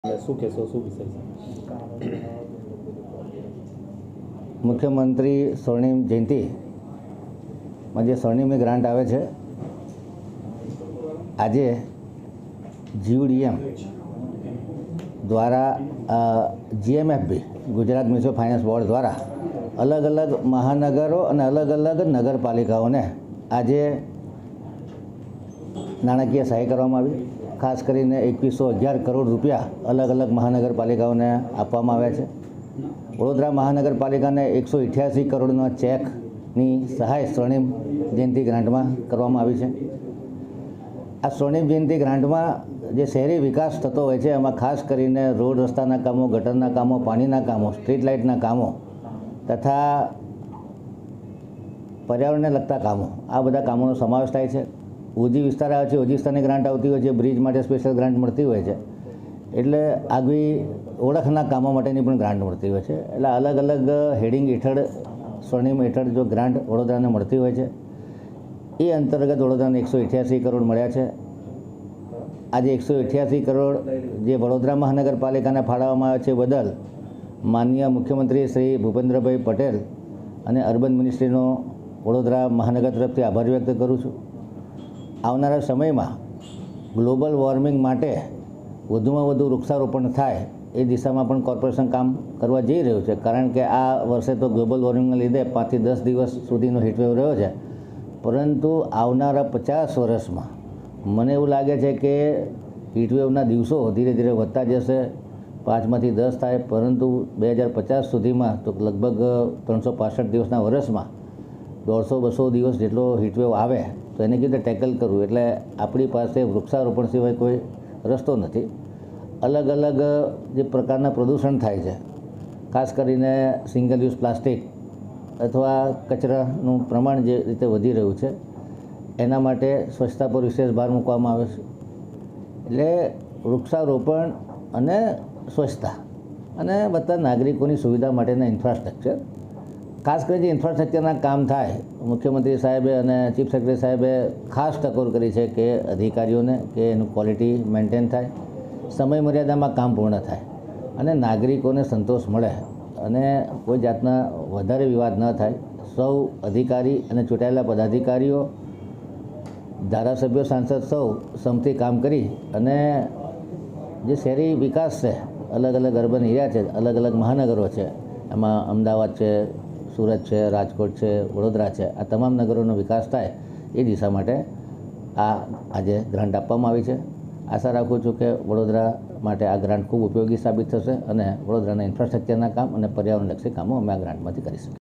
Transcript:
શું કહેશો, શું વિષય મુખ્યમંત્રી સ્વર્ણિમ જયંતિમાં જે સ્વર્ણિમની ગ્રાન્ટ આવે છે. આજે જીયુડીએમ દ્વારા GMFB, Gujarat municipal finance board દ્વારા અલગ અલગ મહાનગરો અને અલગ અલગ નગરપાલિકાઓને આજે નાણાકીય સહાય કરવામાં આવી. ખાસ કરીને એકવીસો અગિયાર કરોડ રૂપિયા અલગ અલગ મહાનગરપાલિકાઓને આપવામાં આવ્યા છે. વડોદરા મહાનગરપાલિકાને એકસો અઠ્યાસી કરોડનો ચેકની સહાય સ્વર્ણિમ જયંતિ ગ્રાન્ટમાં કરવામાં આવી છે. આ સ્વર્ણિમ જયંતિ ગ્રાન્ટમાં જે શહેરી વિકાસ થતો હોય છે, એમાં ખાસ કરીને રોડ રસ્તાના કામો, ગટરના કામો, પાણીના કામો, સ્ટ્રીટ લાઇટના કામો તથા પર્યાવરણને લગતા કામો, આ બધા કામોનો સમાવેશ થાય છે. ઓજી વિસ્તાર આવે છે ઓજી વિસ્તારની ગ્રાન્ટ આવતી હોય છે બ્રિજ માટે સ્પેશિયલ ગ્રાન્ટ મળતી હોય છે. એટલે આગવી ઓળખના કામો માટેની પણ ગ્રાન્ટ મળતી હોય છે. એટલે અલગ અલગ હેડિંગ હેઠળ, સ્વર્ણિમ હેઠળ જો ગ્રાન્ટ વડોદરાને મળતી હોય છે, એ અંતર્ગત વડોદરાને એકસો અઠ્યાસી કરોડ મળ્યા છે. આજે એકસો અઠ્યાસી કરોડ જે વડોદરા મહાનગરપાલિકાને ફાળવવામાં આવે છે બદલ માનનીય મુખ્યમંત્રી શ્રી ભૂપેન્દ્રભાઈ પટેલ અને અર્બન મિનિસ્ટ્રીનો વડોદરા મહાનગર તરફથી આભાર વ્યક્ત કરું છું. આવનારા સમયમાં ગ્લોબલ વોર્મિંગ માટે વધુમાં વધુ વૃક્ષારોપણ થાય એ દિશામાં પણ કોર્પોરેશન કામ કરવા જઈ રહ્યું છે. કારણ કે આ વર્ષે તો ગ્લોબલ વોર્મિંગના લીધે પાંચથી દસ દિવસ સુધીનો હીટવેવ રહ્યો છે. પરંતુ આવનારા પચાસ વર્ષમાં મને એવું લાગે છે કે હીટવેવના દિવસો ધીરે ધીરે વધતા જશે. પાંચમાંથી દસ થાય, પરંતુ બે હજાર પચાસ સુધીમાં તો લગભગ ત્રણસો પાસઠ દિવસના વર્ષમાં દોઢસો, બસો દિવસ જેટલો હીટવેવ આવે, તો એને રીતે ટેકલ કરવું? એટલે આપણી પાસે વૃક્ષારોપણ સિવાય કોઈ રસ્તો નથી. અલગ અલગ જે પ્રકારના પ્રદૂષણ થાય છે, ખાસ કરીને સિંગલ યુઝ પ્લાસ્ટિક અથવા કચરાનું પ્રમાણ જે રીતે વધી રહ્યું છે, એના માટે સ્વચ્છતા પર વિશેષ ભાર મૂકવામાં આવે છે. એટલે વૃક્ષારોપણ અને સ્વચ્છતા અને બધા નાગરિકોની સુવિધા માટેના ઇન્ફ્રાસ્ટ્રક્ચર ખાસ કરીને ઇન્ફ્રાસ્ટ્રક્ચરના કામ થાય, મુખ્યમંત્રી સાહેબે અને ચીફ સેક્રેટરી સાહેબે ખાસ ટકોર કરી છે કે અધિકારીઓને કે એનું ક્વોલિટી મેન્ટેન થાય, સમય મર્યાદામાં કામ પૂર્ણ થાય અને નાગરિકોને સંતોષ મળે અને કોઈ જાતના વધારે વિવાદ ન થાય. સૌ અધિકારી અને ચૂંટાયેલા પદાધિકારીઓ, ધારાસભ્યો, સાંસદ સૌ સમથી કામ કરી અને જે શહેરી વિકાસ છે અલગ અલગ અર્બન એરિયા છે અલગ અલગ મહાનગરો છે, એમાં અમદાવાદ છે સુરત છે, રાજકોટ છે, વડોદરા છે, આ તમામ નગરોનો વિકાસ થાય એ દિશા માટે આ આજે ગ્રાન્ટ આપવામાં આવી છે. આશા રાખું છું કે વડોદરા માટે આ ગ્રાન્ટ ખૂબ ઉપયોગી સાબિત થશે અને વડોદરાના ઇન્ફ્રાસ્ટ્રક્ચરના કામ અને પર્યાવરણલક્ષી કામો અમે આ ગ્રાન્ટમાંથી કરી શકીએ.